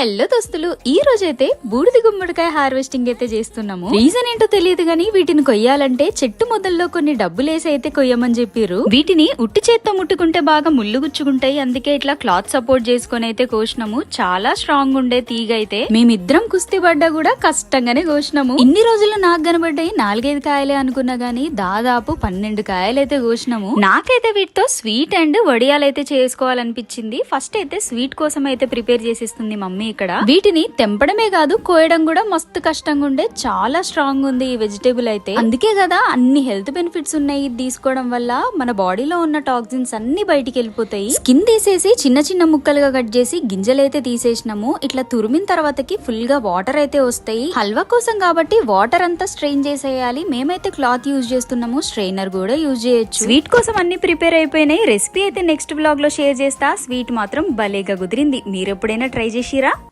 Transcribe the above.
Hello దోస్తులు ఈ రోజైతే బూడిద గుమ్మడికాయ హార్వెస్టింగ్ అయితే చేస్తున్నాము. రీజన్ ఏంటో తెలియదు గానీ వీటిని కొయ్యాలంటే చెట్టు మొదల్లో కొన్ని డబ్బులేసి అయితే కొయ్యమని చెప్పారు వీటిని ఉట్టి చేత్తో ముట్టుకుంటే బాగా ముళ్ళు గుచ్చుకుంటాయి అందుకే ఇట్లా క్లాత్ సపోర్ట్ చేసుకొని అయితే కోసినాము. చాలా స్ట్రాంగ్ ఉండే తీగ అయితే. మేమిద్దరం కుస్తీ పడ్డా కూడా కష్టంగానే కోసినాము. ఇన్ని రోజులు నాకు కనబడ్డాయి నాలుగైదు కాయలే అనుకున్నా గానీ దాదాపు పన్నెండు కాయలు అయితే కోసినాము. నాకైతే వీటితో స్వీట్ అండ్ వడియాలైతే చేసుకోవాలనిపించింది. ఫస్ట్ అయితే స్వీట్ కోసం అయితే ప్రిపేర్ చేసిస్తుంది మమ్మీ ఇక్కడ. వీటిని తెంపడమే కాదు కోయడం కూడా మస్తు కష్టంగా ఉండే చాలా స్ట్రాంగ్ ఉంది ఈ వెజిటేబుల్ అయితే. అందుకే కదా అన్ని హెల్త్ బెనిఫిట్స్ ఉన్నాయి ఇది తీసుకోవడం వల్ల. మన బాడీలో ఉన్న టాక్సిన్స్ అన్ని బయటికి వెళ్ళిపోతాయి స్కిన్ తీసేసి చిన్న చిన్న ముక్కలుగా కట్ చేసి గింజలు అయితే తీసేసినాము. ఇట్లా తురిమిన తర్వాతకి ఫుల్గా వాటర్ అయితే వస్తాయి. హల్వా కోసం కాబట్టి వాటర్ అంతా స్ట్రెయిన్ చేసేయాలి. మేమైతే క్లాత్ యూజ్ చేస్తున్నాము. స్ట్రెయినర్ కూడా యూజ్ చేయొచ్చు. స్వీట్ కోసం అన్ని ప్రిపేర్ అయిపోయినాయి. రెసిపీ అయితే నెక్స్ట్ బ్లాగ్లో షేర్ చేస్తా. స్వీట్ మాత్రం భలేగా కుదిరింది. మీరు ఎప్పుడైనా ట్రై చేసిరా?